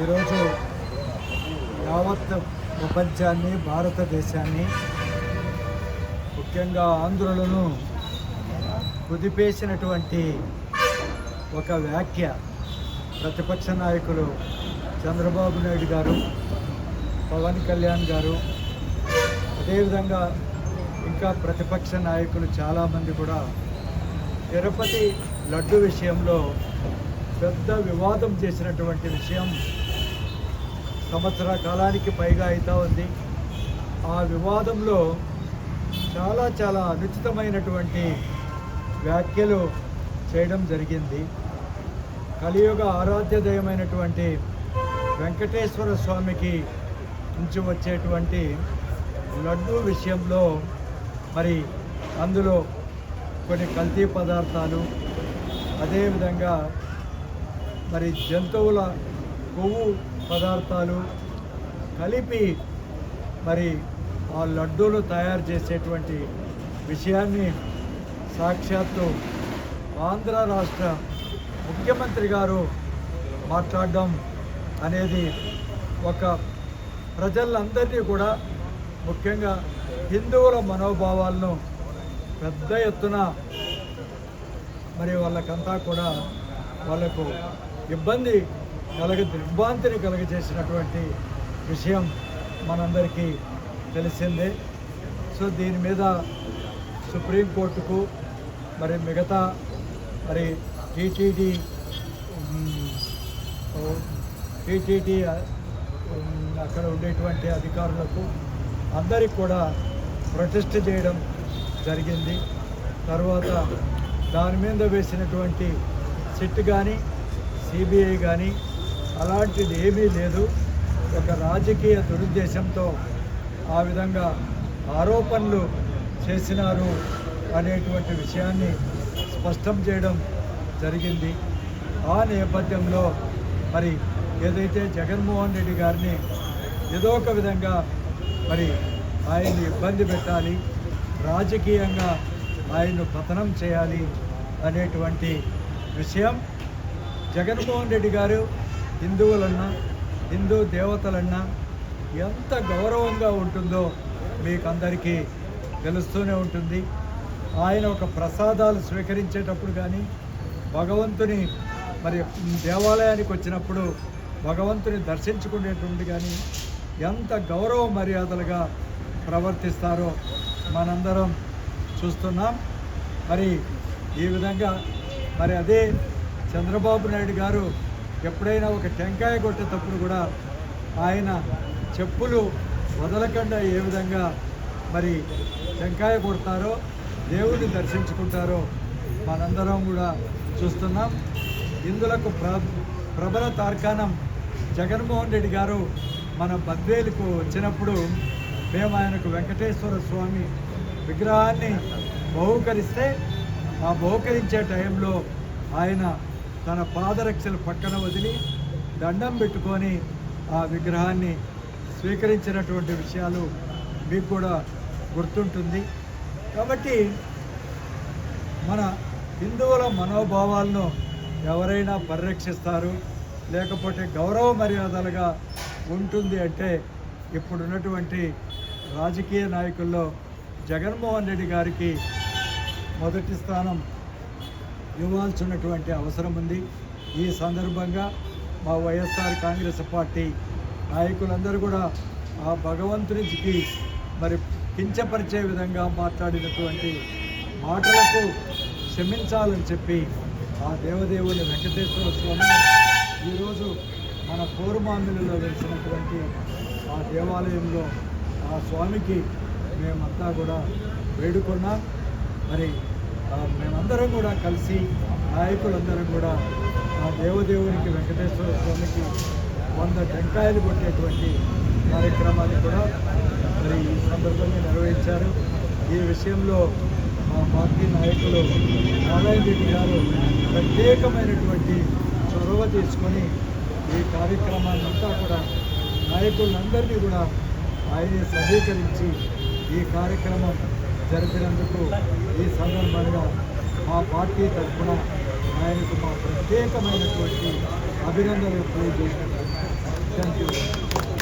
ఈరోజు యావత్ ప్రపంచాన్ని భారతదేశాన్ని ముఖ్యంగా ఆంధ్రులను కుదిపేసినటువంటి ఒక వ్యాఖ్య ప్రతిపక్ష నాయకులు చంద్రబాబు నాయుడు గారు పవన్ కళ్యాణ్ గారు అదేవిధంగా ఇంకా ప్రతిపక్ష నాయకులు చాలామంది కూడా తిరుపతి లడ్డు విషయంలో పెద్ద వివాదం చేసినటువంటి విషయం సంవత్సర కాలానికి పైగా అవుతూ ఉంది. ఆ వివాదంలో చాలా చాలా అనుచితమైనటువంటి వ్యాఖ్యలు చేయడం జరిగింది. కలియుగ ఆరాధ్య దయమైనటువంటి వెంకటేశ్వర స్వామికి నుంచి వచ్చేటువంటి లడ్డు విషయంలో మరి అందులో కొన్ని కల్తీ పదార్థాలు అదేవిధంగా మరి జంతువుల కొవ్వు పదార్థాలు కలిపి మరి ఆ లడ్డూలు తయారు చేసేటువంటి విషయాన్ని సాక్షాత్తు ఆంధ్ర రాష్ట్ర ముఖ్యమంత్రి గారు మాట్లాడడం అనేది ఒక ప్రజలందరినీ కూడా ముఖ్యంగా హిందువుల మనోభావాలను పెద్ద ఎత్తున మరి వాళ్ళకంతా కూడా వాళ్ళకు ఇబ్బంది కలగ దిగ్భాంతిని కలగజేసినటువంటి విషయం మనందరికీ తెలిసిందే. సో దీని మీద సుప్రీంకోర్టుకు మరి మిగతా మరి టీటీడీ టీటీడీ అక్కడ ఉండేటువంటి అధికారులకు అందరికి కూడా ప్రొటెస్ట్ చేయడం జరిగింది. తర్వాత దాని మీద వేసినటువంటి సిట్ కానీ సిబిఐ కానీ అలాంటిది ఏమీ లేదు. ఒక రాజకీయ దురుద్దేశంతో ఆ విధంగా ఆరోపణలు చేసినారు అనేటువంటి విషయాన్ని స్పష్టం చేయడం జరిగింది. ఆ నేపథ్యంలో మరి ఏదైతే జగన్మోహన్ రెడ్డి గారిని ఏదో ఒక విధంగా మరి ఆయన్ని ఇబ్బంది పెట్టాలి రాజకీయంగా ఆయన్ను పతనం చేయాలి అనేటువంటి విషయం జగన్మోహన్ రెడ్డి గారు హిందువులన్నా హిందూ దేవతలన్నా ఎంత గౌరవంగా ఉంటుందో మీకు అందరికీ తెలుస్తూనే ఉంటుంది. ఆయన ఒక ప్రసాదాలు స్వీకరించేటప్పుడు కానీ భగవంతుని మరి దేవాలయానికి వచ్చినప్పుడు భగవంతుని దర్శించుకునేటువంటి కానీ ఎంత గౌరవ మర్యాదలుగా ప్రవర్తిస్తారో మనందరం చూస్తున్నాం. మరి ఈ విధంగా మరి అదే చంద్రబాబు నాయుడు గారు ఎప్పుడైనా ఒక టెంకాయ కొట్టేటప్పుడు కూడా ఆయన చెప్పులు వదలకుండా ఏ విధంగా మరి టెంకాయ కొడతారో దేవుడిని దర్శించుకుంటారో మనందరం కూడా చూస్తున్నాం. ఇందులకు ప్ర ప్రబల తార్కాణం జగన్మోహన్ రెడ్డి గారు మన బద్వేలుకు వచ్చినప్పుడు మేము ఆయనకు వెంకటేశ్వర స్వామి విగ్రహాన్ని బహుకరిస్తే ఆ బహుకరించే టైంలో ఆయన తన పాదరక్షలు పక్కన వదిలి దండం పెట్టుకొని ఆ విగ్రహాన్ని స్వీకరించినటువంటి విషయాలు మీకు కూడా గుర్తుంటుంది. కాబట్టి మన హిందువుల మనోభావాలను ఎవరైనా పరిరక్షిస్తారు లేకపోతే గౌరవ మర్యాదలుగా ఉంటుంది అంటే ఇప్పుడున్నటువంటి రాజకీయ నాయకుల్లో జగన్మోహన్ రెడ్డి గారికి మొదటి స్థానం ఇవ్వాల్సినటువంటి అవసరం ఉంది. ఈ సందర్భంగా మా వైఎస్ఆర్ కాంగ్రెస్ పార్టీ నాయకులందరూ కూడా ఆ భగవంతునికి మరి కించపరిచే విధంగా మాట్లాడినటువంటి మాటలకు క్షమించాలని చెప్పి ఆ దేవదేవుని వెంకటేశ్వర స్వామి ఈరోజు మన కోరుమామిలలో వెలిసినటువంటి ఆ దేవాలయంలో ఆ స్వామికి మేమంతా కూడా వేడుకున్నాం. మరి మేమందరం కూడా కలిసి నాయకులందరం కూడా ఆ దేవదేవునికి వెంకటేశ్వర స్వామికి వంద టెంకాయలు కొట్టేటువంటి కార్యక్రమాన్ని కూడా మరి ఈ సందర్భంగా నిర్వహించారు. ఈ విషయంలో మా పార్టీ నాయకులు నారాయణ రెడ్డి గారు ప్రత్యేకమైనటువంటి చొరవ తీసుకొని ఈ కార్యక్రమాన్నంతా కూడా నాయకులందరినీ కూడా ఆయన సమీకరించి ఈ కార్యక్రమం జరిపినందుకు ఈ సందర్భంగా మా పార్టీ తరఫున ఆయనకు మా ప్రత్యేకమైనటువంటి అభినందనలు తెలియజేసినట్టు థ్యాంక్ యూ